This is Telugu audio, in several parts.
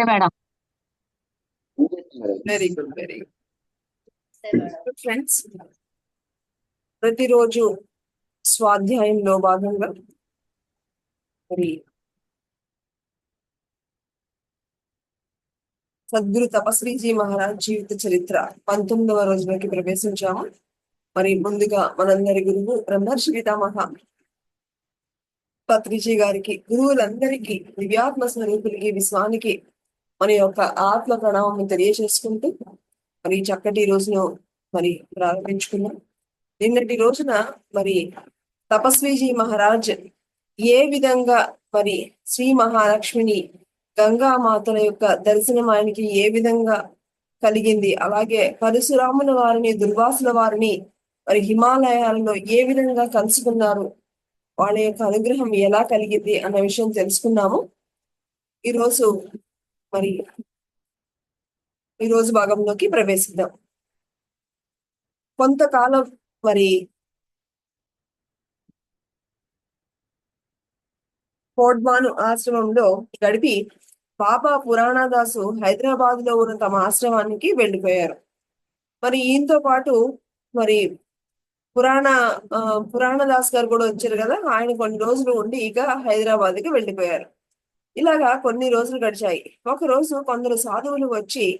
నమస్తే madam. Very good very good friends ప్రతిరోజు స్వాధ్యాయంలో భాగంగా మరి సద్గురు తపస్వీజీ మహారాజ్ జీవిత చరిత్ర పంతొమ్మిదవ రోజులోకి ప్రవేశించాము. మరి ముందుగా మనందరి గురువు బ్రహ్మర్షి పితామహ పత్రిజీ గారికి గురువులందరికీ దివ్యాత్మ స్వరూపులకి విశ్వానికి మన యొక్క ఆత్మ ప్రణామం తెలియజేసుకుంటూ మరి చక్కటి రోజును మరి ప్రారంభించుకున్నాం నిన్నటి రోజున మరి తపస్వీజీ మహారాజ్ ఏ విధంగా మరి శ్రీ మహాలక్ష్మిని గంగా మాతల యొక్క దర్శనం ఆయనకి ఏ విధంగా కలిగింది? అలాగే పరశురాముల వారిని దుర్వాసుల వారిని మరి హిమాలయాలలో ఏ విధంగా కలుసుకున్నారు? వాళ్ళ యొక్క అనుగ్రహం ఎలా కలిగింది? అన్న విషయం తెలుసుకున్నాము. ఈరోజు మరి ఈ రోజు భాగంలోకి ప్రవేశిద్దాం. కొంతకాలం మరి కోడ్మాను ఆశ్రమంలో గడిపి బాబా పురాణదాసు హైదరాబాద్లో ఉన్న తమ ఆశ్రమానికి వెళ్ళిపోయారు. మరి ఈయనతో పాటు మరి పురాణ పురాణదాస్ గారు కూడా వచ్చారు కదా? ఆయన కొన్ని రోజులు ఉండి ఇక హైదరాబాద్కి వెళ్ళిపోయారు. ఇలాగా కొన్ని రోజులు గడిచాయి. ఒక రోజు కొందరు సాధువులు వచ్చి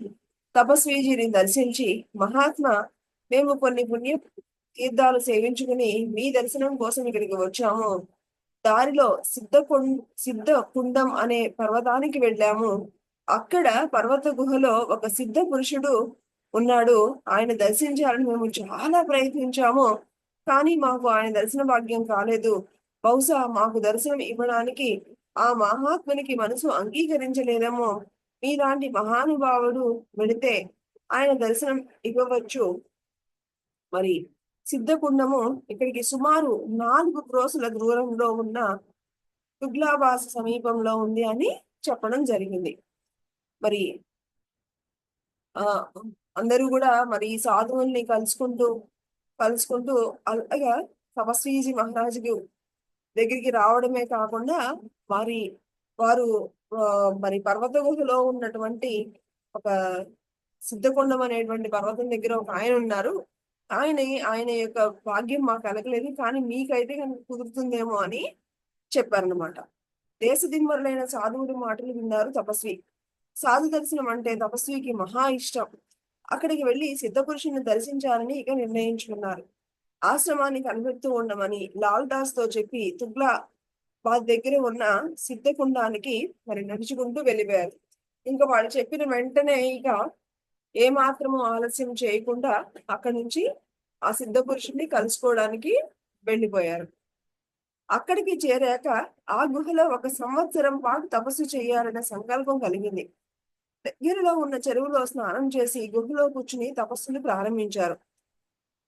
తపస్వీజీని దర్శించి మహాత్మా మేము కొన్ని పుణ్య తీర్థాలు సేవించుకుని మీ దర్శనం కోసం ఇక్కడికి వచ్చాము. దారిలో సిద్ధ సిద్ధ కుండం అనే పర్వతానికి వెళ్ళాము. అక్కడ పర్వత గుహలో ఒక సిద్ధ పురుషుడు ఉన్నాడు. ఆయన దర్శించాలని మేము చాలా ప్రయత్నించాము. కానీ మాకు ఆయన దర్శన భాగ్యం కాలేదు. బహుశా మాకు దర్శనం ఇవ్వడానికి ఆ మహాత్మునికి మనసు అంగీకరించలేదేమో? మీలాంటి మహానుభావుడు వెడితే ఆయన దర్శనం ఇవ్వవచ్చు. మరి సిద్ధకుండము ఇక్కడికి సుమారు నాలుగు క్రోసుల దూరంలో ఉన్న తుగ్లాబాస్ సమీపంలో ఉంది అని చెప్పడం జరిగింది. మరి ఆ అందరూ కూడా మరి ఈ సాధువుల్ని కలుసుకుంటూ కలుసుకుంటూ అలాగా తపస్వీజీ మహారాజుకి దగ్గరికి రావడమే కాకుండా వారి వారు మరి పర్వత గుహలో ఉన్నటువంటి ఒక సిద్ధకొండం అనేటువంటి పర్వతం దగ్గర ఒక ఆయన ఉన్నారు. ఆయన ఆయన యొక్క భాగ్యం మాకు కలగలేదు కానీ మీకైతే కనుక కుదురుతుందేమో అని చెప్పారనమాట దేశదిమ్మరులైన సాధువుడి మాటలు విన్నారు తపస్వి. సాధు దర్శనం అంటే తపస్వికి మహా ఇష్టం. అక్కడికి వెళ్ళి సిద్ధపురుషుని దర్శించాలని ఇక నిర్ణయించుకున్నారు. ఆశ్రమాన్ని కనిపెడుతూ ఉండమని లాల్ దాస్తో చెప్పి తుగ్లా వారి దగ్గర ఉన్న సిద్ధకుండానికి మరి నడుచుకుంటూ వెళ్ళిపోయారు. ఇంకా వాళ్ళు చెప్పిన వెంటనే ఇక ఏ మాత్రము ఆలస్యం చేయకుండా అక్కడి నుంచి ఆ సిద్ధ పురుషుణ్ణి కలుసుకోవడానికి వెళ్ళిపోయారు. అక్కడికి చేరాక ఆ గుహలో ఒక సంవత్సరం పాటు తపస్సు చేయాలనే సంకల్పం కలిగింది. దగ్గరలో ఉన్న చెరువులో స్నానం చేసి గుహలో కూర్చుని తపస్సును ప్రారంభించారు.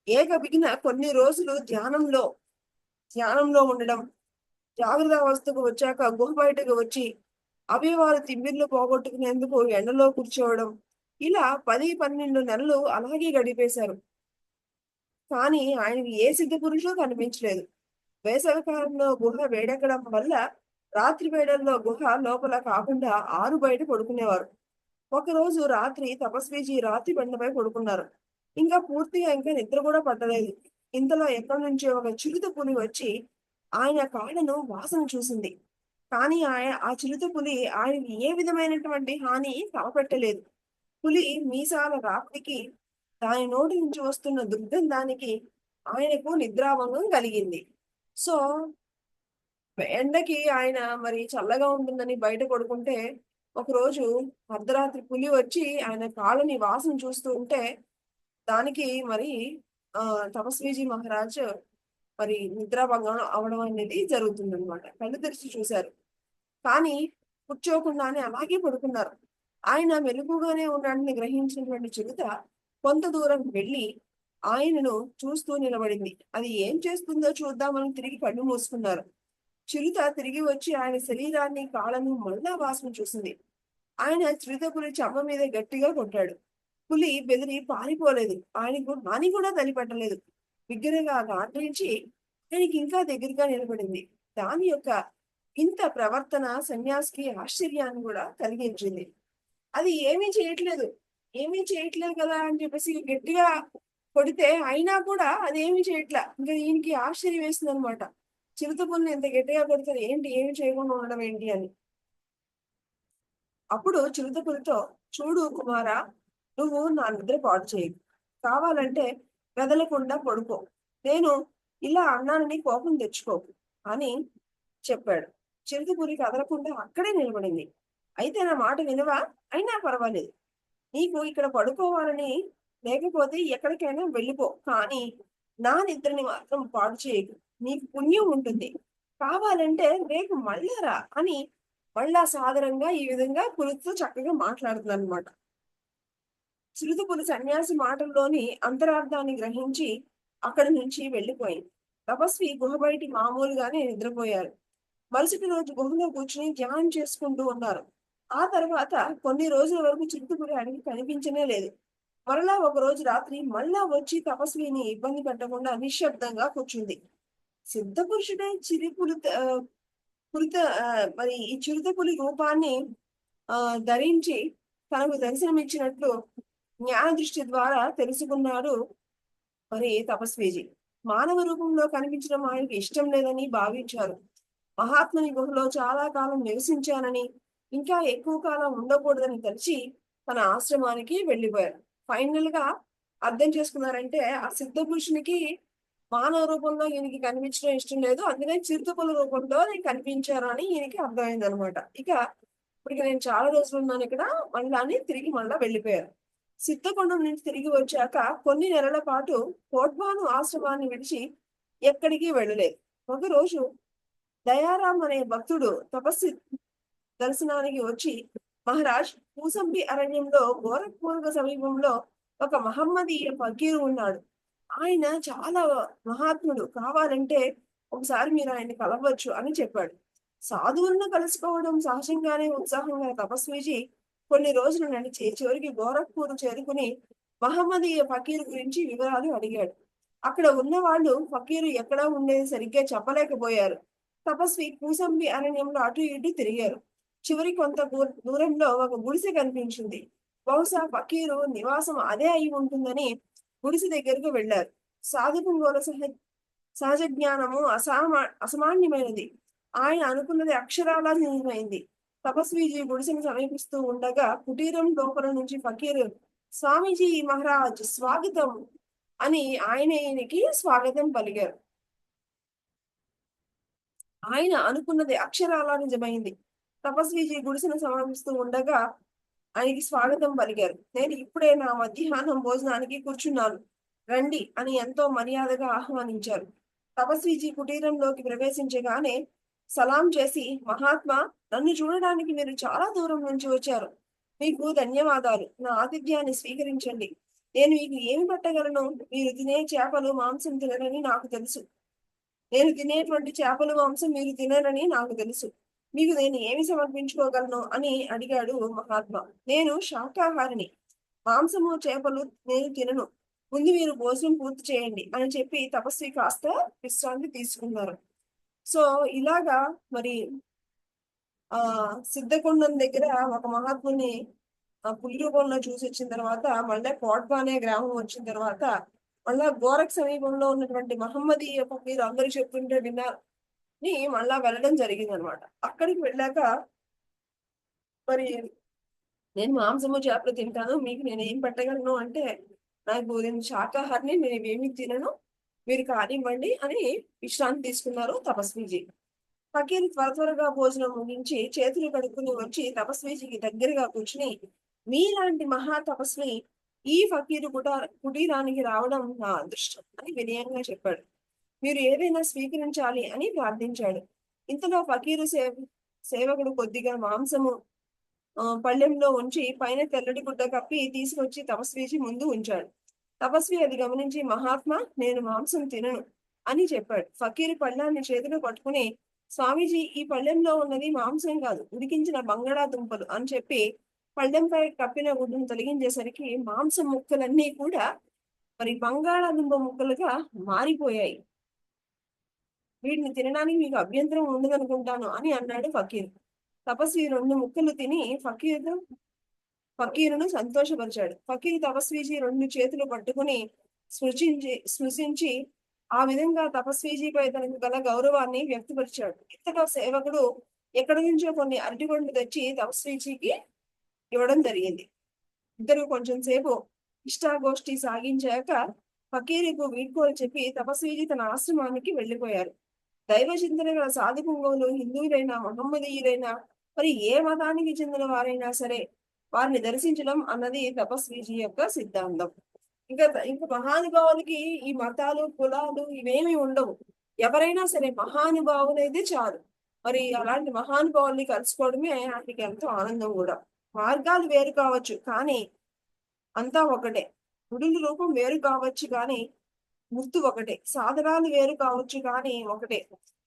ఏకబిగిన కొన్ని రోజులు ధ్యానంలో ధ్యానంలో ఉండడం జాగ్రత్త అవస్థకు వచ్చాక గుహ బయటకు వచ్చి అవయవాలు తిమ్మిర్లు పోగొట్టుకునేందుకు ఎండలో కూర్చోవడం. ఇలా పది పన్నెండు నెలలు అలాగే గడిపేశారు. కానీ ఆయనకి ఏ సిద్ధ పురుషులు కనిపించలేదు. వేసవికాలంలో గుహ వేడెక్కడం వల్ల రాత్రి వేళల్లో గుహ లోపల కాకుండా ఆరు బయట పడుకునేవారు. ఒకరోజు రాత్రి తపస్వీజీ రాత్రి బండపై పడుకున్నారు. ఇంకా పూర్తిగా ఇంకా నిద్ర కూడా పట్టలేదు. ఇంతలో ఎక్కడి నుంచి ఒక చిరుత పులి వచ్చి ఆయన కాళ్ళను వాసన చూసింది. కానీ ఆయన ఆ చిరుత పులి ఆయనకి ఏ విధమైనటువంటి హాని తలపెట్టలేదు పులి మీసాల రాత్రికి దాని నోటి నుంచి వస్తున్న దుర్గంధానికి ఆయనకు నిద్రాభంగం కలిగింది. సో ఎండకి ఆయన మరి చల్లగా ఉంటుందని బయట పడుకుంటే ఒకరోజు అర్ధరాత్రి పులి వచ్చి ఆయన కాళ్ళని వాసన చూస్తూ ఉంటే దానికి మరి ఆ తపస్వీజీ మహారాజ్ మరి నిద్రాభంగం అవడం అనేది జరుగుతుంది అనమాట కళ్ళు తెరిచి చూశారు. కానీ కూర్చోకుండానే అలాగే పడుకున్నారు. ఆయన మెలుగుగానే ఉన్నాడని గ్రహించినటువంటి చిరుత కొంత దూరం వెళ్ళి ఆయనను చూస్తూ నిలబడింది. అది ఏం చేస్తుందో చూద్దామని తిరిగి కళ్ళు మూసుకున్నారు. చిరుత తిరిగి వచ్చి ఆయన శరీరాన్ని కాళ్ళను మళ్ళా వాసన చూసింది. ఆయన చిరుత పులి చమ్మ మీద గట్టిగా కొట్టాడు. పులి బెదిరి పారిపోలేదు. ఆయనకు హాని కూడా తలిపెట్టలేదు. బిగ్గరగా గాండ్రించి దీనికి ఇంకా దగ్గరగా నిలబడింది. దాని యొక్క ఇంత ప్రవర్తన సన్యాసికి ఆశ్చర్యాన్ని కూడా కలిగించింది. అది ఏమీ చేయట్లేదు. ఏమీ చేయట్లేదు కదా? అని చెప్పేసి గట్టిగా కొడితే అయినా కూడా అది ఏమీ చేయట్లే. ఇంకా దీనికి ఆశ్చర్యం వేసింది అనమాట చిరుత ఎంత గట్టిగా కొడుతుంది ఏంటి? ఏమి చేయకుండా ఉండడం ఏంటి అని. అప్పుడు చిరుత పులితో చూడు కుమారా నువ్వు నా నిద్ర పాడు చేయకు కావాలంటే వెదలకుండా పడుకో. నేను ఇలా అన్నానని కోపం తెచ్చుకోకు అని చెప్పాడు. చిరుతపురి కదలకుండా అక్కడే నిలబడింది. అయితే నా మాట వినవా? అయినా పర్వాలేదు. నీకు ఇక్కడ పడుకోవాలని లేకపోతే ఎక్కడికైనా వెళ్ళిపో. కానీ నా నిద్రని మాత్రం పాడు చేయకు. నీకు పుణ్యం ఉంటుంది. కావాలంటే రేపు మళ్ళా రా అని మళ్ళా సాధారణంగా ఈ విధంగా పులితో చక్కగా మాట్లాడుతుంది అనమాట చిరుతుపులు సన్యాసి మాటల్లోని అంతరార్థాన్ని గ్రహించి అక్కడి నుంచి వెళ్ళిపోయింది. తపస్వి గుహ బయటి మామూలుగానే నిద్రపోయారు. మరుసటి రోజు గుహలో కూర్చుని ధ్యానం చేసుకుంటూ ఉన్నారు. ఆ తర్వాత కొన్ని రోజుల వరకు చిరుతుపులి అడిగి కనిపించనే లేదు. మరలా ఒక రోజు రాత్రి మళ్ళా వచ్చి తపస్విని ఇబ్బంది పెట్టకుండా నిశ్శబ్దంగా కూర్చుంది. సిద్ధ పురుషుడే చిరుపులి పులిత మరి ఈ చిరుతపులి రూపాన్ని ఆ ధరించి తనకు దర్శనమిచ్చినట్లు జ్ఞాన దృష్టి ద్వారా తెలుసుకున్నాడు మరి తపస్వీజీ. మానవ రూపంలో కనిపించడం ఆయనకి ఇష్టం లేదని భావించారు. మహాత్ముని గుహలో చాలా కాలం నివసించానని ఇంకా ఎక్కువ కాలం ఉండకూడదని తెలిసి తన ఆశ్రమానికి వెళ్ళిపోయారు. ఫైనల్గా అర్థం చేసుకున్నారంటే ఆ సిద్ధ పురుషునికి మానవ రూపంలో ఈయనకి కనిపించడం ఇష్టం లేదు. అందుకని చిరుతపుల రూపంలో నేను కనిపించాను అని ఈయనకి అర్థమైంది అనమాట ఇక ఇప్పటికి నేను చాలా రోజులు ఉన్నాను ఇక్కడ. మళ్ళీ తిరిగి మళ్ళా వెళ్ళిపోయారు. సిద్ధకొండ నుంచి తిరిగి వచ్చాక కొన్ని నెలల పాటు కోట్వాను ఆశ్రమాన్ని విడిచి ఎక్కడికి వెళ్ళలేదు. ఒకరోజు దయారాం అనే భక్తుడు తపస్సు దర్శనానికి వచ్చి మహారాజ్ పూసంబి అరణ్యంలో గోరఖ్పూర్గ సమీపంలో ఒక మహమ్మదీయ ఫకీరు ఉన్నాడు. ఆయన చాలా మహాత్ముడు. కావాలంటే ఒకసారి మీరు ఆయన కలవచ్చు అని చెప్పాడు. సాధువులను కలుసుకోవడం సహజంగానే ఉత్సాహంగా తపస్విజీ కొన్ని రోజులు నడిచి చివరికి గోరఖ్పూర్ చేరుకుని మహమ్మదీయ ఫకీర్ గురించి వివరాలు అడిగాడు. అక్కడ ఉన్న వాళ్ళు ఫకీరు ఎక్కడ ఉండేది సరిగ్గా చెప్పలేకపోయారు. తపస్వి కూసంబి అరణ్యంలో అటు ఇటు తిరిగారు. చివరి కొంత దూరంలో ఒక గుడిసె కనిపించింది. బహుశా ఫకీరు నివాసం అదే అయి ఉంటుందని గుడిసె దగ్గరకు వెళ్ళారు సాధుపుంగోల సహ సహజ జ్ఞానము అసామా అసామాన్యమైనది. ఆయన అనుకున్నది అక్షరాలా నిజమైంది తపస్వీజీ గుడిసెను సమీపిస్తూ ఉండగా కుటీరం లోపల నుంచి ఫకీర్ స్వామీజీ మహారాజ్ స్వాగతం అని ఆయన ఈయనకి స్వాగతం పలిగారు. ఆయన అనుకున్నది అక్షరాల నిజమైంది తపస్వీజీ గుడిసెను సమీపిస్తూ ఉండగా ఆయనకి స్వాగతం పలిగారు. నేను ఇప్పుడే నా మధ్యాహ్నం భోజనానికి కూర్చున్నాను. రండి అని ఎంతో మర్యాదగా ఆహ్వానించారు. తపస్వీజీ కుటీరంలోకి ప్రవేశించగానే సలాం చేసి మహాత్మా నన్ను చూడడానికి మీరు చాలా దూరం నుంచి వచ్చారు. మీకు ధన్యవాదాలు. నా ఆతిథ్యాన్ని స్వీకరించండి. నేను మీకు ఏమి పట్టగలను? మీరు తినే చేపలు మాంసం తినరని నాకు తెలుసు. నేను తినేటువంటి చేపలు మాంసం మీరు తినరని నాకు తెలుసు. మీకు నేను ఏమి సమర్పించుకోగలను? అని అడిగాడు మహాత్మా. నేను శాకాహారిని మాంసము చేపలు నేను తినను. ముందు మీరు భోజనం పూర్తి చేయండి అని చెప్పి తపస్వి కాస్త విశ్రాంతి తీసుకున్నారు. సో ఇలాగా మరి ఆ సిద్ధకొండం దగ్గర ఒక మహాత్ముని పులిరూపంలో చూసి వచ్చిన తర్వాత మళ్ళీ కోట్బా అనే గ్రామం వచ్చిన తర్వాత మళ్ళా గోరక్ సమీపంలో ఉన్నటువంటి మహమ్మదీయ మీరు అందరూ చెప్తుంటే విన్నారని మళ్ళా వెళ్ళడం జరిగింది అనమాట అక్కడికి వెళ్ళాక మరి నేను మాంసము చేపలు తింటాను మీకు నేను ఏం పెట్టగలను అంటే నాకు నేను శాకాహారిని నేను ఏమి తినను మీరు కానివ్వండి అని విశ్రాంతి తీసుకున్నారు తపస్వీజీ. ఫకీర్ త్వర త్వరగా భోజనం ముగించి చేతులు కడుక్కుని వచ్చి తపస్వీజీకి దగ్గరగా కూర్చుని మీలాంటి మహా తపస్వి ఈ ఫకీరు కుటా కుటీరానికి రావడం నా అదృష్టం అని వినయంగా చెప్పాడు. మీరు ఏదైనా స్వీకరించాలి అని ప్రార్థించాడు. ఇంతలో ఫకీరు సేవ సేవకుడు కొద్దిగా మాంసము పళ్ళెంలో ఉంచి పైన తెల్లటి గుడ్డ కప్పి తీసుకొచ్చి తపస్వీజీ ముందు ఉంచాడు. తపస్వి అది గమనించి మహాత్మా నేను మాంసం తినను అని చెప్పాడు. ఫకీరు పళ్ళాన్ని చేతిలో పట్టుకుని స్వామీజీ ఈ పళ్ళెంలో ఉన్నది మాంసం కాదు ఉడికించిన బంగాళాదుంపలు అని చెప్పి పళ్ళెంపై కప్పిన గుడ్డును తొలగించేసరికి మాంసం ముక్కలన్నీ కూడా మరి బంగాళాదుంప ముక్కలుగా మారిపోయాయి. వీటిని తినడానికి మీకు అభ్యంతరం ఉండదనుకుంటాను అని అన్నాడు ఫకీర్. తపస్వి రెండు ముక్కలు తిని ఫకీర్ ఫకీరును సంతోషపరిచాడు. ఫకీర్ తపస్వీజీ రెండు చేతులు పట్టుకుని స్పృశించి స్మృశించి ఆ విధంగా తపస్వీజీపై తనకు గల గౌరవాన్ని వ్యక్తపరిచాడు. ఇంతలో సేవకుడు ఎక్కడి నుంచో కొన్ని అరటిపండ్లు తెచ్చి తపస్వీజీకి ఇవ్వడం జరిగింది. ఇద్దరు కొంచెం సేపు ఇష్టాగోష్ఠి సాగించాక ఫకీరుకు వీడ్కోలు చెప్పి తపస్వీజీ తన ఆశ్రమానికి వెళ్ళిపోయారు. దైవ చింతన గల సాధు హిందువులైనా మహమ్మదీయులైనా మరి ఏ మతానికి చెందిన వారైనా సరే వారిని దర్శించడం అన్నది తపస్విజీ యొక్క సిద్ధాంతం. ఇంకా ఇంకా మహానుభావులకి ఈ మతాలు కులాలు ఇవేమి ఉండవు. ఎవరైనా సరే మహానుభావులైతే చాలు. మరి అలాంటి మహానుభావుల్ని కలుసుకోవడమే ఆయనకి ఎంతో ఆనందం కూడా. మార్గాలు వేరు కావచ్చు కానీ అంతా ఒకటే. గుడుల రూపం వేరు కావచ్చు కానీ ముత్తు ఒకటే. సాధనాలు వేరు కావచ్చు కానీ ఒకటే.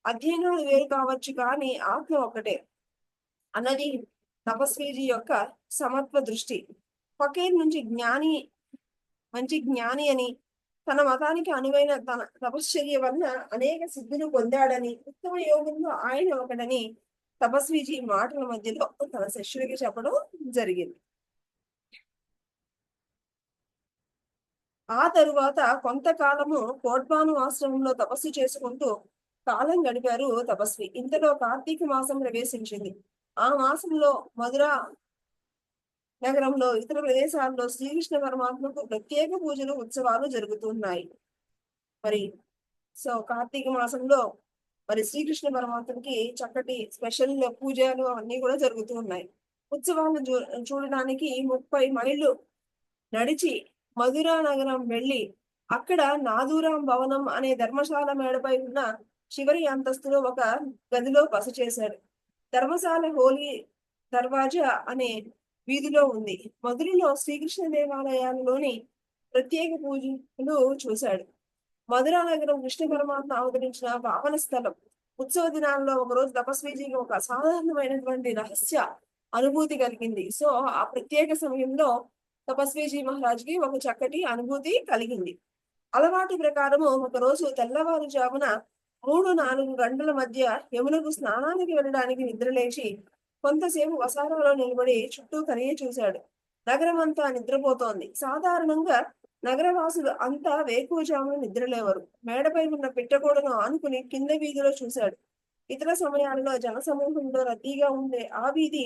అధ్యయనాలు వేరు కావచ్చు కానీ ఆత్మ ఒకటే. అన్నది తపస్వీజీ యొక్క సమత్వ దృష్టి. ఫకీర్ నుంచి జ్ఞాని మంచి జ్ఞాని అని తన మతానికి అనువైన తన తపశ్చర్య వలన అనేక సిద్ధులు పొందాడని ఉత్తమ యోగంలో ఆయన ఒకడని తపస్వీజీ మాటల మధ్యలో తన శిష్యుడికి చెప్పడం జరిగింది. ఆ తరువాత కొంతకాలము కోట్బాను ఆశ్రమంలో తపస్సు చేసుకుంటూ కాలం గడిపారు తపస్వి. ఇంతలో కార్తీక మాసం ప్రవేశించింది. ఆ మాసంలో మధుర నగరంలో ఇతర ప్రదేశాల్లో శ్రీకృష్ణ పరమాత్మకు ప్రత్యేక పూజలు ఉత్సవాలు జరుగుతున్నాయి. మరి సో కార్తీక మాసంలో మరి శ్రీకృష్ణ పరమాత్మకి చక్కటి స్పెషల్ పూజలు అవన్నీ కూడా జరుగుతూ ఉన్నాయి ఉత్సవాలను చూడడానికి ముప్పై మైళ్ళు నడిచి మధురా నగరం వెళ్ళి అక్కడ నాదూరాం భవనం అనే ధర్మశాల మేడపై ఉన్న చివరి అంతస్తులో ఒక గదిలో బస చేశాడు. ధర్మశాల హోలీ దర్వాజా అనే వీధిలో ఉంది. మధురలో శ్రీకృష్ణ దేవాలయాలలోని ప్రత్యేక పూజలు చూశాడు. మధురా నగరం కృష్ణ పరమాత్మ అవతరించిన పావన స్థలం. ఉత్సవ దినాల్లో ఒకరోజు తపస్వీజీకి ఒక అసాధారణమైనటువంటి రహస్య అనుభూతి కలిగింది. సో ఆ ప్రత్యేక సమయంలో తపస్వీజీ మహారాజ్కి ఒక చక్కటి అనుభూతి కలిగింది. అలవాటు ప్రకారము ఒకరోజు తెల్లవారుజామున మూడు నాలుగు గంటల మధ్య యమునకు స్నానానికి వెళ్ళడానికి నిద్రలేచి కొంతసేపు వసారంలో నిలబడి చుట్టూ కనియ చూశాడు. నగరం అంతా నిద్రపోతోంది. సాధారణంగా నగరవాసులు అంతా వేకువజామున నిద్రలేవరు. మేడపై ఉన్న పిట్టగోడను ఆనుకుని కింద వీధిలో చూశాడు. ఇతర సమయాల్లో జనసమూహంలో రద్దీగా ఉండే ఆ వీధి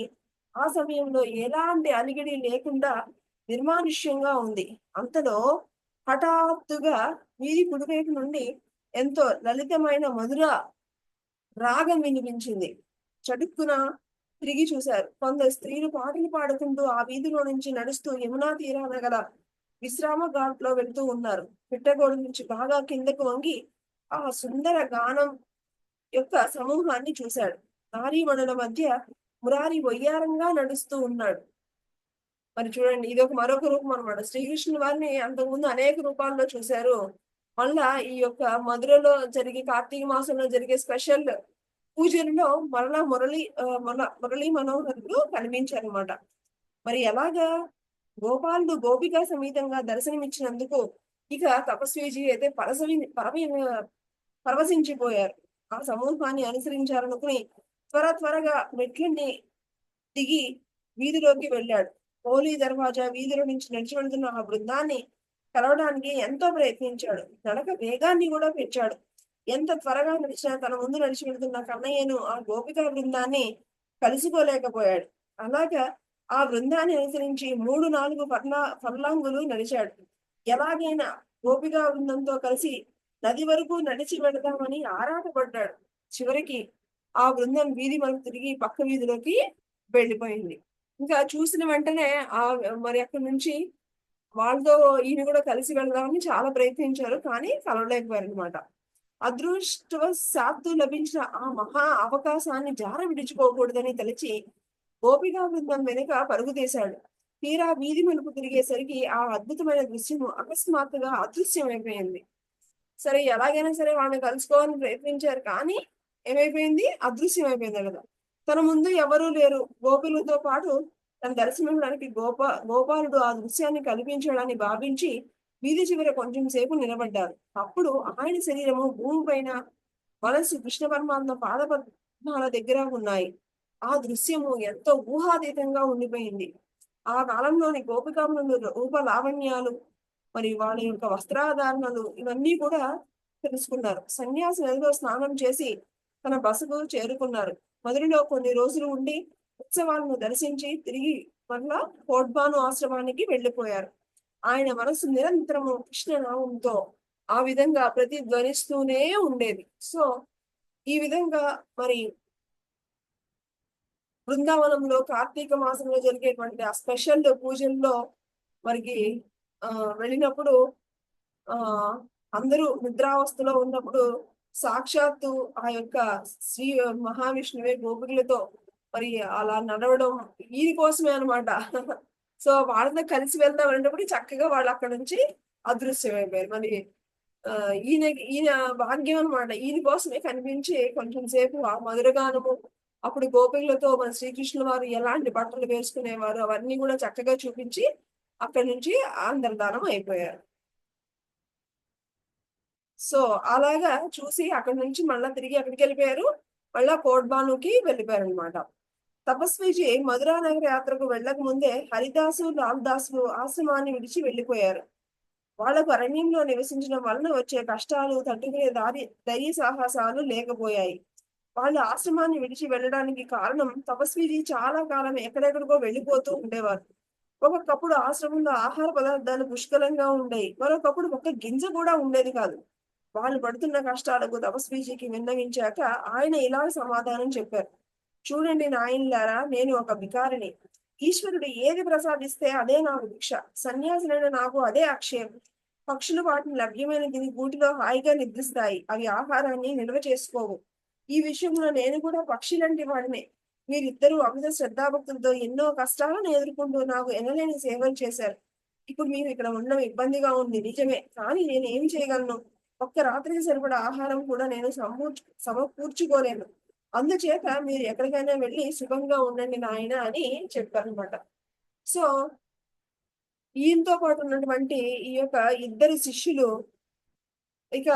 ఆ సమయంలో ఎలాంటి అలిగిడి లేకుండా నిర్మానుష్యంగా ఉంది. అంతలో హఠాత్తుగా వీధి కుడివైపు నుండి ఎంతో లలితమైన మధుర రాగం వినిపించింది. చటుక్కున తిరిగి చూశారు. కొందరు స్త్రీలు పాటలు పాడుకుంటూ ఆ వీధిలో నుంచి నడుస్తూ యమునా తీరాన గల విశ్రామ ఘాట్లో వెళ్తూ ఉన్నారు. పిట్టగోడు నుంచి బాగా కిందకు వంగి ఆ సుందర గానం యొక్క సమూహాన్ని చూశాడు. నారీమణుల మధ్య మురారి వయ్యారంగా నడుస్తూ ఉన్నాడు. మరి చూడండి ఇది ఒక మరొక రూపం అనమాట శ్రీకృష్ణుని వారిని అంతకుముందు అనేక రూపాల్లో చూశారు. మళ్ళా ఈ యొక్క మధురలో జరిగే కార్తీక మాసంలో జరిగే స్పెషల్ పూజల్లో మరలా మురళి మన మురళి మనోహరుడు కనిపించారనమాట మరి ఎలాగా గోపాలుడు గోపిక సమేతంగా దర్శనమిచ్చినందుకు ఇక తపస్వీజీ అయితే పరసవి పరవి పరవశించిపోయారు. ఆ సమూహాన్ని అనుసరించాలనుకుని త్వర త్వరగా మెట్లని దిగి వీధిలోకి వెళ్ళాడు. హోలీ దర్వాజా వీధిలో నుంచి నడిచి వెళ్తున్న ఆ బృందాన్ని కలవడానికి ఎంతో ప్రయత్నించాడు. నడక వేగాన్ని కూడా పెంచాడు. ఎంత త్వరగా నడిచినా తన ముందు నడిచి వెళ్తున్న కన్నయ్యను ఆ గోపిక బృందాన్ని కలుసుకోలేకపోయాడు. అలాగా ఆ బృందాన్ని అనుసరించి మూడు నాలుగు పర్లా పర్లాంగులు నడిచాడు. ఎలాగైనా గోపికా బృందంతో కలిసి నది వరకు నడిచి వెళదామని ఆరాటపడ్డాడు. చివరికి ఆ బృందం వీధి మనకు తిరిగి పక్క వీధిలోకి వెళ్ళిపోయింది. ఇంకా చూసిన వెంటనే ఆ మరి అక్కడి నుంచి వాళ్ళతో ఈయన కూడా కలిసి వెళ్దామని చాలా ప్రయత్నించారు కానీ కలవలేకపోయారనమాట అదృష్టవ అదృష్టవశాత్తు లభించిన ఆ మహా అవకాశాన్ని జార విడిచిపోకూడదని తలచి గోపికా బృందం వెనుక పరుగుతీశాడు తీరా వీధి మలుపు తిరిగేసరికి ఆ అద్భుతమైన దృశ్యము అకస్మాత్తుగా అదృశ్యమైపోయింది. సరే ఎలాగైనా సరే వాళ్ళని కలుసుకోవాలని ప్రయత్నించారు కానీ ఏమైపోయింది? అదృశ్యమైపోయింది కదా తన ముందు ఎవరూ లేరు. గోపులతో పాటు తన దర్శనంలోనికి గోపా గోపాలుడు ఆ దృశ్యాన్ని కల్పించాడని భావించి వీధి చివర కొంచెం సేపు నిలబడ్డారు అప్పుడు ఆయన శరీరము భూమి పైన మనస్సు కృష్ణ పరమాత్మ పాదపద్మాల దగ్గర ఉన్నాయి. ఆ దృశ్యము ఎంతో ఊహాతీతంగా ఉండిపోయింది. ఆ కాలంలోని గోపికాములు రూప లావణ్యాలు మరి వాళ్ళ యొక్క వస్త్రాధారణలు ఇవన్నీ కూడా తెలుసుకున్నారు. సన్యాసి నదిలో స్నానం చేసి తన బసకు చేరుకున్నారు. మధురలో కొన్ని రోజులు ఉండి ఉత్సవాలను దర్శించి తిరిగి మరలా కోడ్బాను ఆశ్రమానికి వెళ్ళిపోయారు. ఆయన మనసు నిరంతరము కృష్ణనామంతో ఆ విధంగా ప్రతిధ్వనిస్తూనే ఉండేది. సో ఈ విధంగా మరి బృందావనంలో కార్తీక మాసంలో జరిగేటువంటి ఆ స్పెషల్ పూజల్లో మరికి ఆ వెళ్ళినప్పుడు ఆ అందరూ నిద్రావస్థలో ఉన్నప్పుడు సాక్షాత్తు ఆ యొక్క శ్రీ మహావిష్ణువే గోపికలతో మరి అలా నడవడం వీరి కోసమే అనమాట సో వాళ్ళతో కలిసి వెళ్దాం అనేటప్పుడు చక్కగా వాళ్ళు అక్కడ నుంచి అదృశ్యమైపోయారు. మరి ఈయన ఈయన భాగ్యం అనమాట ఈయన కోసమే కనిపించి కొంచెం సేపు ఆ మధురగానము అప్పుడు గోపికలతో మన శ్రీకృష్ణుల వారు ఎలాంటి బట్టలు వేసుకునేవారు అవన్నీ కూడా చక్కగా చూపించి అక్కడి నుంచి అంతర్ధానం అయిపోయారు. సో అలాగా చూసి అక్కడి నుంచి మళ్ళా తిరిగి అక్కడికి వెళ్ళిపోయారు. మళ్ళా కోడ్బానుకి వెళ్ళిపోయారు అనమాట తపస్విజీ మధురా నగర యాత్రకు వెళ్ళక ముందే హరిదాసు లాల్దాసులు ఆశ్రమాన్ని విడిచి వెళ్ళిపోయారు. వాళ్ళకు అరణ్యంలో నివసించడం వలన వచ్చే కష్టాలు తట్టుకునే దారి ధైర్య సాహసాలు లేకపోయాయి. వాళ్ళు ఆశ్రమాన్ని విడిచి వెళ్ళడానికి కారణం తపస్విజీ చాలా కాలం ఎక్కడెక్కడికో వెళ్ళిపోతూ ఉండేవారు. ఒక్కొక్కప్పుడు ఆశ్రమంలో ఆహార పదార్థాలు పుష్కలంగా ఉండేవి. మరొకప్పుడు ఒక్క గింజ కూడా ఉండేది కాదు. వాళ్ళు పడుతున్న కష్టాలకు తపస్వీజీకి విన్నవించాక ఆయన ఇలా సమాధానం చెప్పారు. చూడండి నాయనలారా నేను ఒక వికారిని ఈశ్వరుడు ఏది ప్రసాదిస్తే అదే నాకు భిక్ష సన్యాసులైన నాకు అదే అక్షయం పక్షులు వాటిని లభ్యమైన దీని గూటిలో హాయిగా నిద్రిస్తాయి. అవి ఆహారాన్ని నిల్వ చేసుకోవు. ఈ విషయంలో నేను కూడా పక్షులంటి వాడినే. మీరిద్దరూ అమిత శ్రద్ధాభక్తులతో ఎన్నో కష్టాలను ఎదుర్కొంటూ నాకు ఎనలేని సేవలు చేశారు. ఇప్పుడు మీరు ఇక్కడ ఉండడం ఇబ్బందిగా ఉంది. నిజమే. కానీ నేను ఏం చేయగలను? ఒక్క రాత్రికి సరిపడా ఆహారం కూడా నేను సమూర్చు సమకూర్చుకోలేను. అందుచేత మీరు ఎక్కడికైనా వెళ్ళి సుఖంగా ఉండండి నాయన అని చెప్పారనమాట సో ఈయనతో పాటు ఉన్నటువంటి ఈ యొక్క ఇద్దరు శిష్యులు ఇక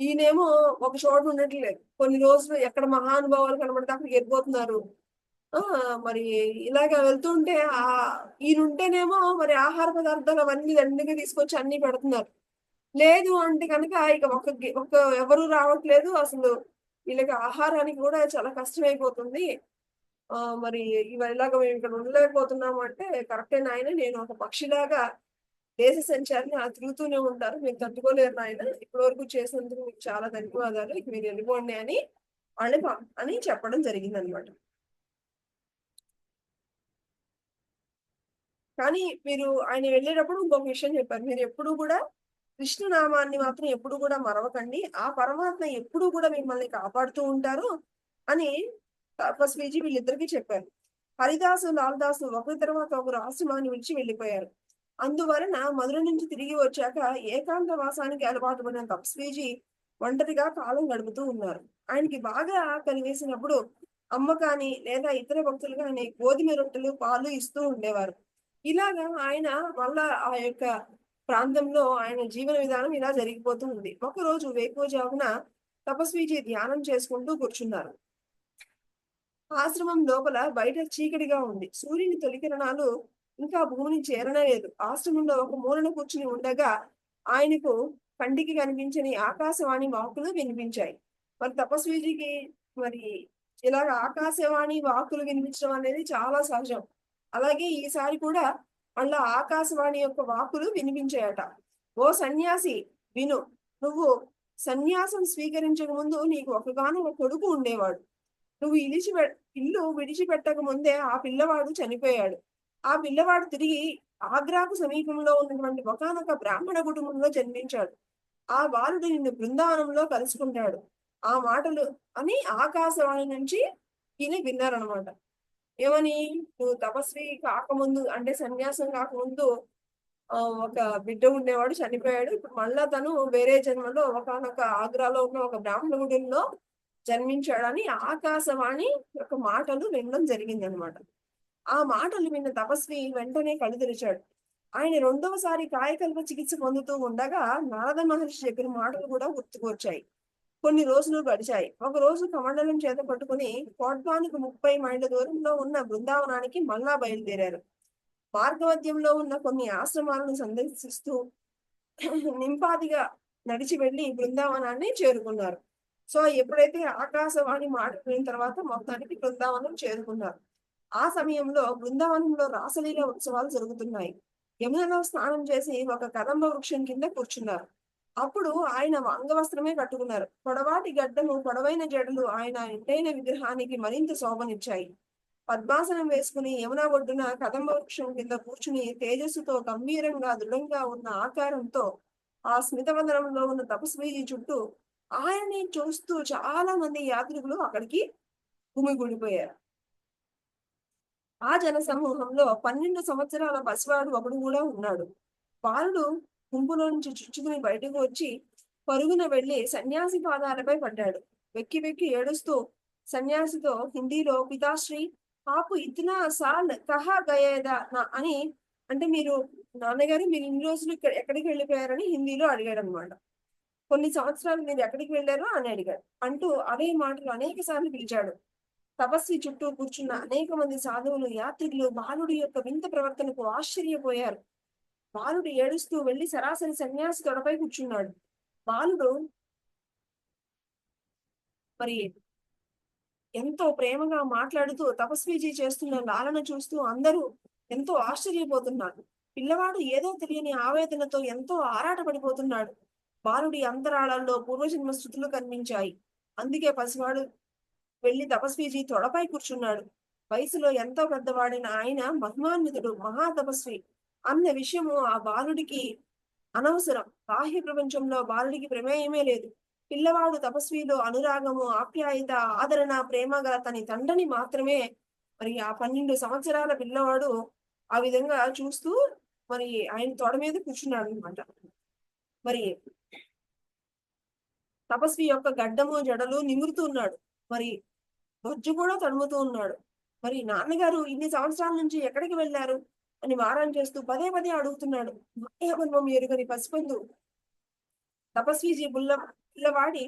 ఈయనేమో ఒక చోట ఉండట్లేదు. కొన్ని రోజులు ఎక్కడ మహానుభావాలు కనబడితే అక్కడికి వెళ్ళిపోతున్నారు ఆ మరి ఇలాగ వెళ్తుంటే ఆ ఈయనుంటేనేమో మరి ఆహార పదార్థాలు అవన్నీ అన్నిగా తీసుకొచ్చి అన్ని పెడుతున్నారు. లేదు అంటే కనుక ఇక ఒక ఒక ఎవరు రావట్లేదు అసలు. వీళ్ళకి ఆహారానికి కూడా చాలా కష్టమైపోతుంది. ఆ మరి ఇవ ఇలాగ మేము ఇక్కడ ఉండలేకపోతున్నాము అంటే కరెక్టే నాయన నేను ఒక పక్షిలాగా దేశ సంచారిని ఆ తిరుగుతూనే ఉంటారు మీరు తట్టుకోలేరు నాయన. ఇప్పటి వరకు చేసినందుకు మీకు చాలా ధన్యవాదాలు. ఇక మీరు వెళ్ళిపోండి అని వాళ్ళని అని చెప్పడం జరిగింది అనమాట కానీ మీరు ఆయన వెళ్ళేటప్పుడు ఇంకొక విషయం చెప్పారు. మీరు ఎప్పుడు కూడా కృష్ణనామాన్ని మాత్రం ఎప్పుడు కూడా మరవకండి. ఆ పరమాత్మ ఎప్పుడు కూడా మిమ్మల్ని కాపాడుతూ ఉంటారు అని తపస్వీజీ వీళ్ళిద్దరికి చెప్పారు. హరిదాసు లాల్దాసు ఒకరి తర్వాత ఒకరు ఆశ్రమాన్ని విడిచి వెళ్ళిపోయారు. అందువలన మధుర నుంచి తిరిగి వచ్చాక ఏకాంత వాసానికి అలవాటు పడిన తపస్వీజీ ఒంటరిగా కాలం గడుపుతూ ఉన్నారు. ఆయనకి బాగా కనివేసినప్పుడు అమ్మ కానీ లేదా ఇతర భక్తులు కానీ గోధుమ రొట్టెలు పాలు ఇస్తూ ఉండేవారు. ఇలాగా ఆయన మళ్ళా ఆ యొక్క ప్రాంతంలో ఆయన జీవన విధానం ఇలా జరిగిపోతూ ఉంది. ఒకరోజు వేకోజామున తపస్వీజీ ధ్యానం చేసుకుంటూ కూర్చున్నారు. ఆశ్రమం లోపల బయట చీకటిగా ఉంది. సూర్యుని తొలికిరణాలు ఇంకా భూమిని చేరనలేదు. ఆశ్రమంలో ఒక మూలన కూర్చుని ఉండగా ఆయనకు కంటికి కనిపించని ఆకాశవాణి వాకులు వినిపించాయి. మరి తపస్వీజీకి మరి ఇలాగ ఆకాశవాణి వాకులు వినిపించడం అనేది చాలా సహజం. అలాగే ఈసారి కూడా అందులో ఆకాశవాణి యొక్క వాకులు వినిపించాయట. ఓ సన్యాసి విను నువ్వు సన్యాసం స్వీకరించక ముందు నీకు ఒకగాను ఒక కొడుకు ఉండేవాడు. నువ్వు ఇలిచి ఇల్లు విడిచిపెట్టక ముందే ఆ పిల్లవాడు చనిపోయాడు. ఆ పిల్లవాడు తిరిగి ఆగ్రాకు సమీపంలో ఉన్నటువంటి ఒకనొక బ్రాహ్మణ కుటుంబంలో జన్మించాడు. ఆ బాలుడు నిన్ను బృందావనంలో కలుసుకుంటాడు. ఆ మాటలు అని ఆకాశవాణి నుంచి ఈయన విన్నారనమాట ఏమని? నువ్వు తపస్వి కాకముందు అంటే సన్యాసం కాకముందు ఒక బిడ్డ ఉండేవాడు చనిపోయాడు. ఇప్పుడు మళ్ళా తను వేరే జన్మలో ఒకనొక ఆగ్రాలో ఉన్న ఒక బ్రాహ్మణ గుడిలో జన్మించాడని ఆకాశవాణి యొక్క మాటలు వినడం జరిగింది అనమాట ఆ మాటలు విన్న తపస్వి వెంటనే కళ్ళు తెరిచాడు. ఆయన రెండవసారి కాయకల్ప చికిత్స పొందుతూ ఉండగా నారద మహర్షి చెప్పిన మాటలు కూడా గుర్తుకొచ్చాయి కొన్ని రోజులు గడిచాయి. ఒక రోజు కమండలం చేత పట్టుకుని కోట్వానికి ముప్పై మైళ్ళ దూరంలో ఉన్న బృందావనానికి మళ్ళా బయలుదేరారు. మార్గమధ్యంలో ఉన్న కొన్ని ఆశ్రమాలను సందర్శిస్తూ నింపాదిగా నడిచి వెళ్ళి బృందావనాన్ని చేరుకున్నారు. సో ఎప్పుడైతే ఆకాశవాణి మాడిపోయిన తర్వాత మొత్తానికి బృందావనం చేరుకున్నారు. ఆ సమయంలో బృందావనంలో రాసలీల ఉత్సవాలు జరుగుతున్నాయి. యమునలో స్నానం చేసి ఒక కదంబ వృక్షం కింద కూర్చున్నారు. అప్పుడు ఆయన అంగవస్త్రమే కట్టుకున్నారు. పొడవాటి గడ్డము పొడవైన జడలు ఆయన ఇంటైన విగ్రహానికి మరింత శోభనిచ్చాయి. పద్మాసనం వేసుకుని యమునా ఒడ్డున కదంబ వృక్షం కింద కూర్చుని తేజస్సుతో గంభీరంగా దృఢంగా ఉన్న ఆకారంతో ఆ స్మితవందనంలో ఉన్న తపస్వి చుట్టూ ఆయన్ని చూస్తూ చాలా మంది యాత్రికులు అక్కడికి గుమిగూడిపోయారు ఆ జన సమూహంలో పన్నెండు సంవత్సరాల పసివాడు ఒకడు కూడా ఉన్నాడు. బాలుడు గుంపులో నుంచి చుచ్చుకుని బయటకు వచ్చి పరుగున వెళ్ళి సన్యాసి పాదాలపై పడ్డాడు. వెక్కి వెక్కి ఏడుస్తూ సన్యాసితో హిందీలో పితాశ్రీ ఆపు ఇతనా సాల్ కహా గయేదా? నా- అని అంటే మీరు నాన్నగారు మీరు ఇన్ని రోజులు ఇక్కడ ఎక్కడికి వెళ్ళిపోయారని హిందీలో అడిగాడు అనమాట కొన్ని సంవత్సరాలు మీరు ఎక్కడికి వెళ్ళారు? అని అడిగాడు. అంటూ అవే మాటలు అనేక సార్లు పిలిచాడు. తపస్వి చుట్టూ కూర్చున్న అనేక మంది సాధువులు యాత్రికులు బాలుడి యొక్క వింత ప్రవర్తనకు ఆశ్చర్యపోయారు. బాలుడు ఏడుస్తూ వెళ్ళి సరాసరి సన్యాసి తొడపై కూర్చున్నాడు. బాలుడు మరి ఎంతో ప్రేమగా మాట్లాడుతూ తపస్వీజీ చేస్తున్న లాలన చూస్తూ అందరూ ఎంతో ఆశ్చర్యపోతున్నారు. పిల్లవాడు ఏదో తెలియని ఆవేదనతో ఎంతో ఆరాటపడిపోతున్నాడు. బాలుడి అంతరాళాల్లో పూర్వజన్మ స్థుతులు కనిపించాయి. అందుకే పసివాడు వెళ్ళి తపస్వీజీ తొడపై కూర్చున్నాడు. వయసులో ఎంతో పెద్దవాడైన ఆయన మహిమాన్వితుడు మహా తపస్వి అన్న విషయము ఆ బాలుడికి అనవసరం. బాహ్య ప్రపంచంలో బాలుడికి ప్రమేయమే లేదు. పిల్లవాడు తపస్విలో అనురాగము ఆప్యాయత ఆదరణ ప్రేమ గల తన తండ్రిని మాత్రమే మరి ఆ పన్నెండు సంవత్సరాల పిల్లవాడు ఆ విధంగా చూస్తూ మరి ఆయన తొడ మీద కూర్చున్నాడు అనమాట మరి తపస్వి యొక్క గడ్డము జడలు నిమురుతూ ఉన్నాడు. మరి బొజ్జు కూడా తడుముతూ ఉన్నాడు. మరి నాన్నగారు ఇన్ని సంవత్సరాల నుంచి ఎక్కడికి వెళ్ళారు? అని మారం చేస్తూ పదే పదే అడుగుతున్నాడు. మాయామర్మం ఎరుగని పసిపందు తపస్వీజీ బుల్ల పిల్లవాడి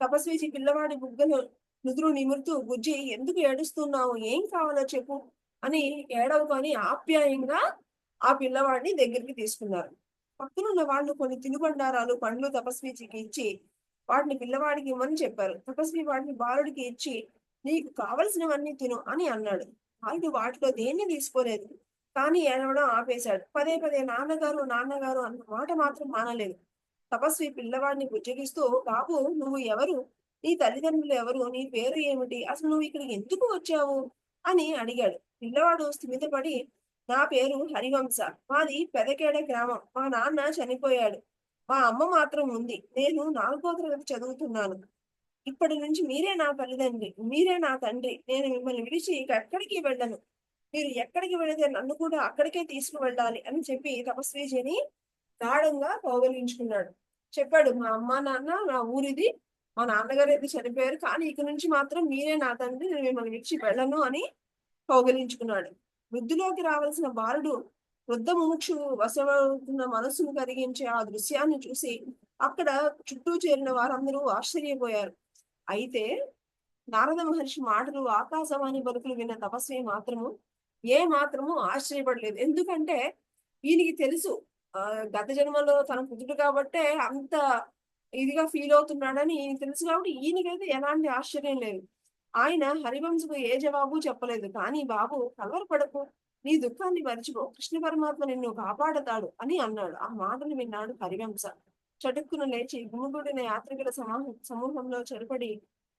తపస్వీజీ పిల్లవాడి బుగ్గను నుదురు నిమురుతూ బుజ్జి ఎందుకు ఏడుస్తున్నావు? ఏం కావాలో చెప్పు అని ఏడవకొని ఆప్యాయంగా ఆ పిల్లవాడిని దగ్గరికి తీసుకున్నారు. పక్కనున్న వాళ్ళు కొన్ని తినుబండారాలు పండ్లు తపస్వీజీకి ఇచ్చి వాటిని పిల్లవాడికి ఇవ్వని చెప్పారు. తపస్వి వాటిని బాలుడికి ఇచ్చి నీకు కావలసినవన్నీ తిను అని అన్నాడు. బాలుడు వాటిలో దేన్ని తీసుకోలేదు. కానీ ఏడవడం ఆపేశాడు. పదే పదే నాన్నగారు నాన్నగారు అన్న మాట మాత్రం మానలేదు. తపస్వి పిల్లవాడిని బుజ్జగిస్తూ బాబు నువ్వు ఎవరు? నీ తల్లిదండ్రులు ఎవరు? నీ పేరు ఏమిటి? అసలు నువ్వు ఇక్కడికి ఎందుకు వచ్చావు? అని అడిగాడు. పిల్లవాడు స్థిమితపడి నా పేరు హరివంశ. మాది పెదకేడ గ్రామం. మా నాన్న చనిపోయాడు. మా అమ్మ మాత్రం ఉంది. నేను నాలుగో తరగతి చదువుతున్నాను. ఇప్పటి నుంచి మీరే నా తల్లిదండ్రి. మీరే నా తండ్రి. నేను మిమ్మల్ని విడిచి ఇక ఎక్కడికి వెళ్ళను. మీరు ఎక్కడికి వెళితే నన్ను కూడా అక్కడికే తీసుకువెళ్ళాలి అని చెప్పి తపస్విజీని గాఢంగా కౌగలించుకున్నాడు. చెప్పాడు మా అమ్మ నాన్న నా ఊరిది మా నాన్నగారు అయితే చనిపోయారు కానీ ఇక నుంచి మాత్రం మీరే నా తండ్రి నేను మిమ్మల్ని విడిచి వెళ్ళను అని కౌగలించుకున్నాడు. వృద్ధిలోకి రావాల్సిన బాలుడు వృద్ధ ముముక్షు వశమవుతున్న మనస్సును కలిగించే ఆ దృశ్యాన్ని చూసి అక్కడ చుట్టూ చేరిన వారందరూ ఆశ్చర్యపోయారు. అయితే నారద మహర్షి మాటలు ఆకాశవాణి బలుకులు విన్న తపస్వి మాత్రము ఏ మాత్రము ఆశ్చర్యపడలేదు ఎందుకంటే ఈయనకి తెలుసు గత జన్మలో తన పుత్రుడు కాబట్టే అంత ఇదిగా ఫీల్ అవుతున్నాడని ఈయన తెలుసు కాబట్టి ఈయనకైతే ఎలాంటి ఆశ్చర్యం లేదు. ఆయన హరివంశకు ఏ జవాబు చెప్పలేదు. కానీ బాబు కలవరపడకు. నీ దుఃఖాన్ని మరిచిపో. కృష్ణ పరమాత్మ నిన్ను కాపాడతాడు అని అన్నాడు. ఆ మాటలు విన్నాడు హరివంశ. చటుక్కున లేచి గుమిగూడిన యాత్రికుల సమూహ సమూహంలో చెరపడి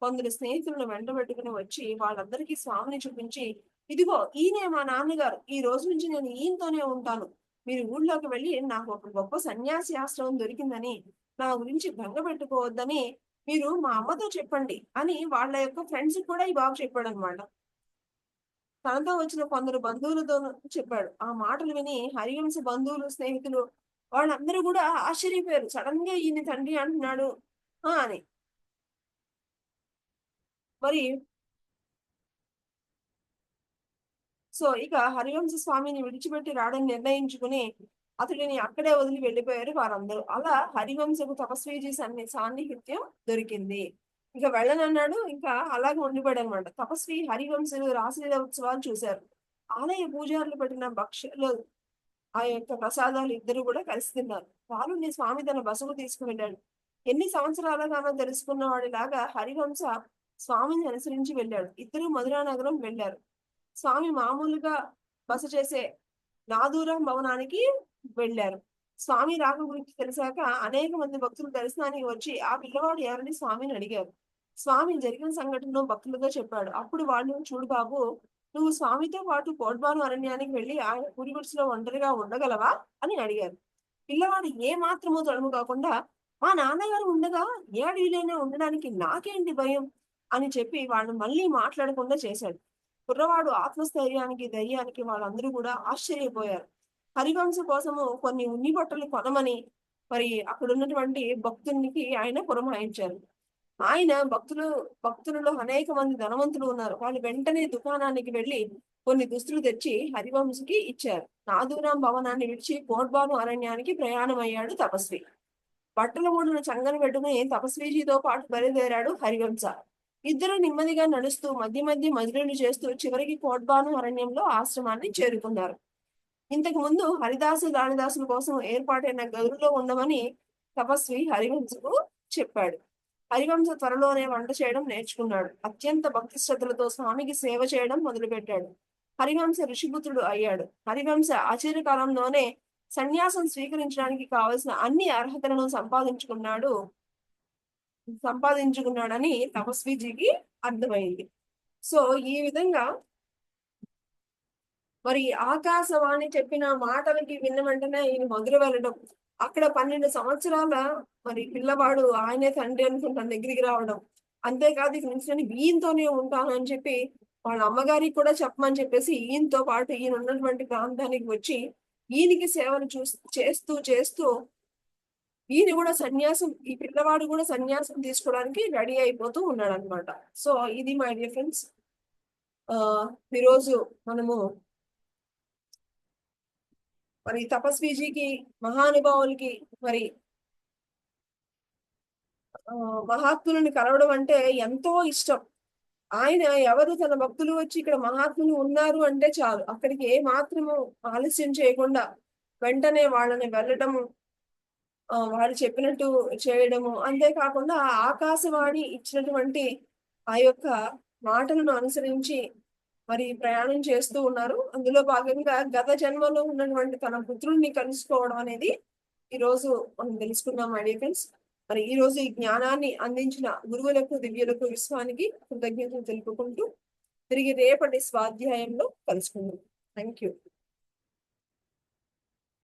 కొందరు స్నేహితులను వెంటబెట్టుకుని వచ్చి వాళ్ళందరికీ స్వామిని చూపించి ఇదిగో ఈయనే మా నాన్నగారు. ఈ రోజు నుంచి నేను ఈయనతోనే ఉంటాను. మీరు ఊళ్ళోకి వెళ్ళి నాకు ఒక గొప్ప సన్యాసి ఆశ్రమం దొరికిందని నా గురించి భంగ పెట్టుకోవద్దని మీరు మా అమ్మతో చెప్పండి అని వాళ్ళ యొక్క ఫ్రెండ్స్ కూడా ఈ బాబు చెప్పాడు అనమాట తనతో వచ్చిన కొందరు బంధువులతో చెప్పాడు. ఆ మాటలు విని హరివంశ బంధువులు స్నేహితులు వాళ్ళందరూ కూడా ఆశ్చర్యపోయారు. సడన్గా ఈయన తండ్రి అంటున్నాడు. అని. మరి సో ఇక హరివంశ స్వామిని విడిచిపెట్టి రాడని నిర్ణయించుకుని అతడిని అక్కడే వదిలి వెళ్ళిపోయారు వారందరూ. అలా హరివంశకు తపస్వీజీ సన్ని సాన్నిహిత్యం దొరికింది. ఇక వెళ్ళనన్నాడు ఇంకా అలాగే ఉండిపోయాడు అనమాట తపస్వి హరివంశులు రాసలీల ఉత్సవాలు చూశారు. ఆలయ పూజారులు పెట్టిన భక్ష్యలు ఆ యొక్క ప్రసాదాలు ఇద్దరు కూడా కలిసి తిన్నారు. పాలుని స్వామి తన బసకు తీసుకువెళ్ళాడు ఎన్ని సంవత్సరాలుగానో తెలుసుకున్న వాడిలాగా హరివంశ స్వామిని అనుసరించి వెళ్ళాడు. ఇద్దరు మధురా నగరం వెళ్ళారు. స్వామి మామూలుగా బస చేసే నాదూరం భవనానికి వెళ్ళారు. స్వామి రాక గురించి తెలిసాక అనేక మంది భక్తులు దర్శనానికి వచ్చి ఆ పిల్లవాడు ఎవరని స్వామిని అడిగారు. స్వామి జరిగిన సంఘటనను భక్తులతో చెప్పాడు. అప్పుడు వాళ్ళు చూడు బాబు నువ్వు స్వామితో పాటు కోడ్బాను అరణ్యానికి వెళ్ళి ఆయన పురిగుడిసులో ఒంటరిగా ఉండగలవా? అని అడిగారు. పిల్లవాడు ఏ మాత్రమో తడుము కాకుండా మా నాన్నగారు ఉండగా ఏ అడవిలోనే ఉండడానికి నాకేంటి భయం? అని చెప్పి వాళ్ళు మళ్ళీ మాట్లాడకుండా చేశాడు. కుర్రవాడు ఆత్మస్థైర్యానికి ధైర్యానికి వాళ్ళందరూ కూడా ఆశ్చర్యపోయారు. హరివంశ కోసము కొన్ని ఉన్ని బట్టలు కొనమని మరి అక్కడ ఉన్నటువంటి భక్తునికి ఆయన పురమాయించారు. ఆయన భక్తులు భక్తులలో అనేక మంది ధనవంతులు ఉన్నారు. వాళ్ళు వెంటనే దుకాణానికి వెళ్ళి కొన్ని దుస్తులు తెచ్చి హరివంశకి ఇచ్చారు. నాదూరాం భవనాన్ని విడిచి కోడ్బాను అరణ్యానికి ప్రయాణం అయ్యాడు తపస్వి. బట్టల మూడును చంగన పెట్టుకుని తపస్వీజీతో పాటు బయలుదేరాడు హరివంశ. ఇద్దరు నెమ్మదిగా నడుస్తూ మధ్య మధ్య మజిలీలు చేస్తూ చివరికి కోట్బాను అరణ్యంలో ఆశ్రమాన్ని చేరుకున్నారు. ఇంతకు ముందు హరిదాసు దానిదాసుల కోసం ఏర్పాటైన గదుల్లో ఉండమని తపస్వి హరివంశకు చెప్పాడు. హరివంశ త్వరలోనే వంట చేయడం నేర్చుకున్నాడు. అత్యంత భక్తి శ్రద్ధలతో స్వామికి సేవ చేయడం మొదలుపెట్టాడు. హరివంశ ఋషిపుత్రుడు అయ్యాడు. హరివంశ ఆచార్య కాలంలోనే సన్యాసం స్వీకరించడానికి కావలసిన అన్ని అర్హతలను సంపాదించుకున్నాడు సంపాదించుకున్నాడని తపస్విజీకి అర్థమైంది. సో ఈ విధంగా మరి ఆకాశవాణి చెప్పిన మాటలకి విన్న వెంటనే ఈయన మొదలు వెళ్ళడం. అక్కడ పన్నెండు సంవత్సరాల మరి పిల్లవాడు ఆయనే తండ్రి అనుకుంటాను దగ్గరికి రావడం. అంతేకాదు ఇక నుంచి నేను ఈయనతోనే ఉంటాను అని చెప్పి వాళ్ళ అమ్మగారికి కూడా చెప్పమని చెప్పేసి ఈయనతో పాటు ఈయన ఉన్నటువంటి ప్రాంతానికి వచ్చి ఈయనకి సేవలు చూ చేస్తూ చేస్తూ ఈయన కూడా సన్యాసం ఈ పిల్లవాడు కూడా సన్యాసం తీసుకోవడానికి రెడీ అయిపోతూ ఉన్నాడు అనమాట సో ఇది మై డియర్ ఫ్రెండ్స్. ఆ ఈరోజు మనము మరి తపస్విజీకి మహానుభావులకి మరి ఆ, మహాత్ములను కలవడం అంటే ఎంతో ఇష్టం. ఆయన ఎవరు తన భక్తులు వచ్చి ఇక్కడ మహాత్ములు ఉన్నారు అంటే చాలు. అక్కడికి ఏ మాత్రము ఆలస్యం చేయకుండా వెంటనే వాళ్ళని వెళ్ళటము వారు చెప్పినట్టు చేయడము. అంతేకాకుండా ఆకాశవాణి ఇచ్చినటువంటి ఆ యొక్క మాటలను అనుసరించి మరి ప్రయాణం చేస్తూ ఉన్నారు. అందులో భాగంగా గత జన్మలో ఉన్నటువంటి తన పుత్రుల్ని కలుసుకోవడం అనేది ఈ రోజు మనం తెలుసుకున్నాం మై ఫ్రెండ్స్ మరి ఈ రోజు ఈ జ్ఞానాన్ని అందించిన గురువులకు దివ్యులకు విశ్వానికి కృతజ్ఞతలు తెలుపుకుంటూ తిరిగి రేపటి స్వాధ్యాయంలో కలుసుకుందాం. Thank you